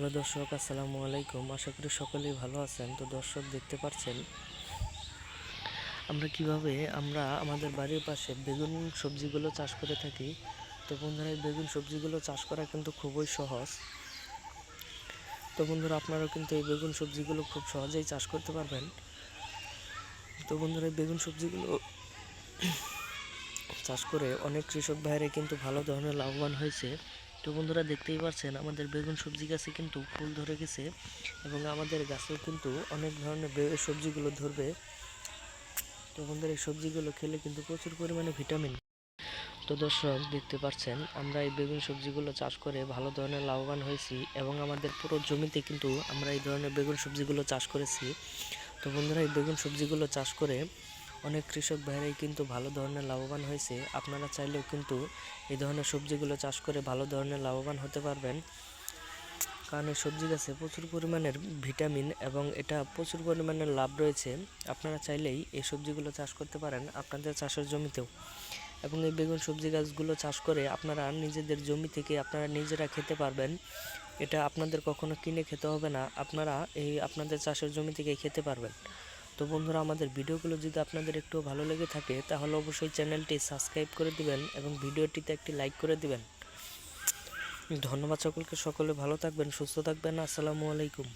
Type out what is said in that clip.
Hello দর্শক, আসসালামু আলাইকুম। আশা করি সকলেই ভালো আছেন। তো দর্শক, দেখতে পাচ্ছেন, আমরা কীভাবে আমরা আমাদের বাড়ির পাশে বেগুন সবজিগুলো চাষ করে থাকি। তো বন্ধুরা, এই বেগুন সবজিগুলো চাষ করা কিন্তু খুবই সহজ। তো বন্ধুরা, আপনারাও কিন্তু এই বেগুন সবজিগুলো খুব সহজেই চাষ করতে পারবেন। তো বন্ধুরা, এই বেগুন সবজিগুলো চাষ করে অনেক কৃষক ভাইরা কিন্তু ভালো ধরনের লাভবান হয়েছে। তো বন্ধুরা দেখতেই পাচ্ছেন, আমাদের বেগুন সবজি গাছে কিন্তু ফুল ধরে গেছে এবং আমাদের গাছেও কিন্তু অনেক ধরনের সবজিগুলো ধরবে। তো বন্ধুরা এই সবজিগুলো খেলে কিন্তু প্রচুর পরিমাণে ভিটামিন। তো দর্শক, দেখতে পাচ্ছেন, আমরা এই বেগুন সবজিগুলো চাষ করে ভালো ধরনের লাভবান হয়েছি এবং আমাদের পুরো জমিতে কিন্তু আমরা এই ধরনের বেগুন সবজিগুলো চাষ করেছি। তো বন্ধুরা এই বেগুন সবজিগুলো চাষ করে অনেক কৃষক ভাইরাই কিন্তু ভালো ধরনের লাভবান হয়েছে। আপনারা চাইলেও কিন্তু এই ধরনের সবজিগুলো চাষ করে ভালো ধরনের লাভবান হতে পারবেন। কারণ এই সবজি গাছে প্রচুর পরিমাণের ভিটামিন এবং এটা প্রচুর পরিমাণের লাভ রয়েছে। আপনারা চাইলেই এই সবজিগুলো চাষ করতে পারেন আপনাদের চাষের জমিতেও। এবং এই বেগুন সবজি গাছগুলো চাষ করে আপনারা নিজেদের জমি থেকে আপনারা নিজেরা খেতে পারবেন। এটা আপনাদের কখনো কিনে খেতে হবে না। আপনারা এই আপনাদের চাষের জমি থেকেই খেতে পারবেন। তো বন্ধুরা, আমাদের ভিডিওগুলো যদি আপনাদের একটু ভালো লেগে থাকে, তাহলে অবশ্যই চ্যানেলটি সাবস্ক্রাইব করে দিবেন এবং ভিডিওটিতে একটি লাইক করে দিবেন। ধন্যবাদ সকলকে, সকলে ভালো থাকবেন, সুস্থ থাকবেন। আসসালামু আলাইকুম।